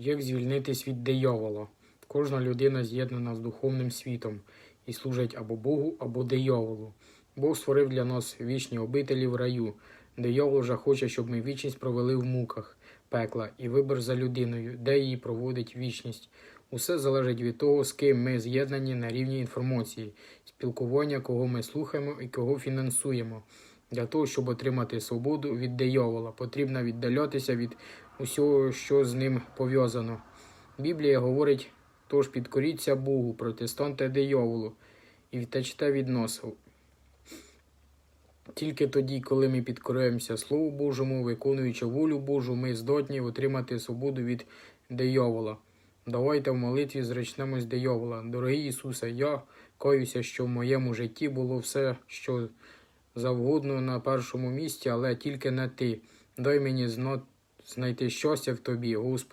Як звільнитись від диявола? Кожна людина з'єднана з духовним світом і служить або Богу, або дияволу. Бог створив для нас вічні обителі в раю. Диявол же хоче, щоб ми вічність провели в муках пекла і вибір за людиною, де її проводить вічність. Усе залежить від того, з ким ми з'єднані на рівні інформації, спілкування, кого ми слухаємо і кого фінансуємо. Для того, щоб отримати свободу від диявола, потрібно віддалятися від усього, що з ним пов'язано. Біблія говорить, тож підкоріться Богу, протистаньте дияволу і втечте від нас. Тільки тоді, коли ми підкоряємося Слову Божому, виконуючи волю Божу, ми здатні отримати свободу від диявола. Давайте в молитві зречнемось диявола. Дорогий Ісусе, я каюся, що в моєму житті було все, що завгодно на першому місці, але тільки не ти. Дай мені зна- знайти щастя в тобі, Господи.